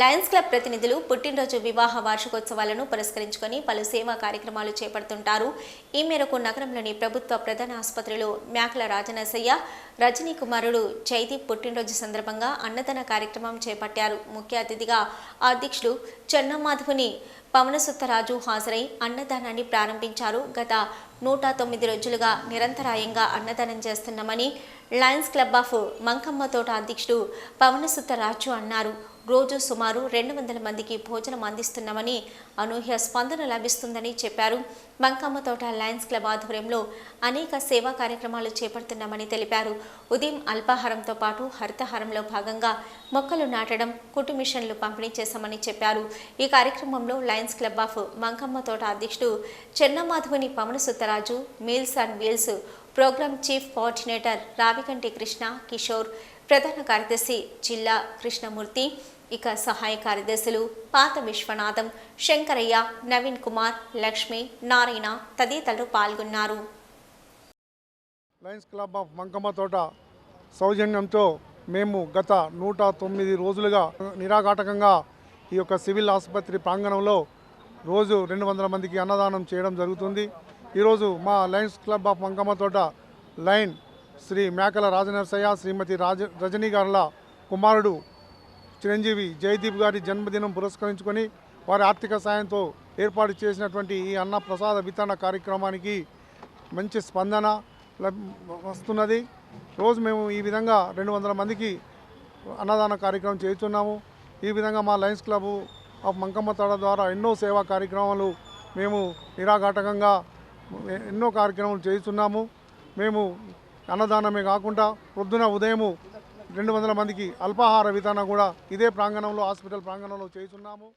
Lions club ప్రతినిధులు పుట్టినరోజు వివాహ వార్షికోత్సవాలను పురస్కరించుకొని పలు సేవా కార్యక్రమాలు చేపడుతుంటారు. ఈ మేరకు నగరంలోని ప్రభుత్వ ప్రధాన ఆసుపత్రిలో మ్యాకల రాజనరసయ్య రజనీ కుమారుడు జైదీప్ పుట్టినరోజు సందర్భంగా అన్నదాన కార్యక్రమం చేపట్టారు. ముఖ్య అతిథిగా అధ్యక్షుడు చెన్నమాధవుని పవనసుత్తరాజు హాజరై అన్నదానాన్ని ప్రారంభించారు. గత నూట తొమ్మిది రోజులుగా నిరంతరాయంగా అన్నదానం చేస్తున్నామని Lions club of Mankamma Thota అధ్యక్షుడు పవనసుత్తరాజు అన్నారు. రోజు సుమారు రెండు వందల మందికి భోజనం అందిస్తున్నామని అనూహ్య స్పందన లభిస్తుందని చెప్పారు. మంకమ్మ తోట లయన్స్ క్లబ్ ఆధ్వర్యంలో అనేక సేవా కార్యక్రమాలు చేపడుతున్నామని తెలిపారు. ఉదయం అల్పాహారంతో పాటు హరితహారంలో భాగంగా మొక్కలు నాటడం కుటు మిషన్లు పంపిణీ చేశామని చెప్పారు. ఈ కార్యక్రమంలో Lions club of Mankamma Thota అధ్యక్షుడు చెన్నమాధవుని పవన సుత్తరాజు meals and wheels program chief coordinator Ravikanti Krishna Kishore ప్రధాన కార్యదర్శి జిల్లా కృష్ణమూర్తి ఇక సహాయ కార్యదర్శులు పాత విశ్వనాథం శంకరయ్య నవీన్ కుమార్ లక్ష్మి నారాయణ తదితరులు పాల్గొన్నారు. లయన్స్ క్లబ్ ఆఫ్ మంకమ్మ తోట సౌజన్యంతో మేము గత నూట తొమ్మిది రోజులుగా నిరాఘాటకంగా ఈ యొక్క సివిల్ ఆసుపత్రి ప్రాంగణంలో రోజు రెండు వందల మందికి అన్నదానం చేయడం జరుగుతుంది. ఈరోజు మా లయన్స్ క్లబ్ ఆఫ్ మంకమ్మ తోట లైన్ శ్రీ మేకల రాజనరసయ్య శ్రీమతి రాజ రజనీ గారుల కుమారుడు చిరంజీవి జయదీప్ గారి జన్మదినం పురస్కరించుకొని వారి ఆర్థిక సాయంతో ఏర్పాటు చేసినటువంటి ఈ అన్న ప్రసాద వితరణ కార్యక్రమానికి మంచి స్పందన వస్తున్నది. రోజు మేము ఈ విధంగా రెండు వందల మందికి అన్నదాన కార్యక్రమం చేస్తున్నాము. ఈ విధంగా మా లయన్స్ క్లబ్ మంకమ్మ తడ ద్వారా ఎన్నో సేవా కార్యక్రమాలు మేము నిరాఘాటకంగా ఎన్నో కార్యక్రమాలు చేస్తున్నాము మేము అన్నదానమే కాకుండా పొద్దున ఉదయము రెండు వందల మందికి అల్పాహార విధానం కూడా ఇదే ప్రాంగణంలో హాస్పిటల్ ప్రాంగణంలో చేస్తున్నాము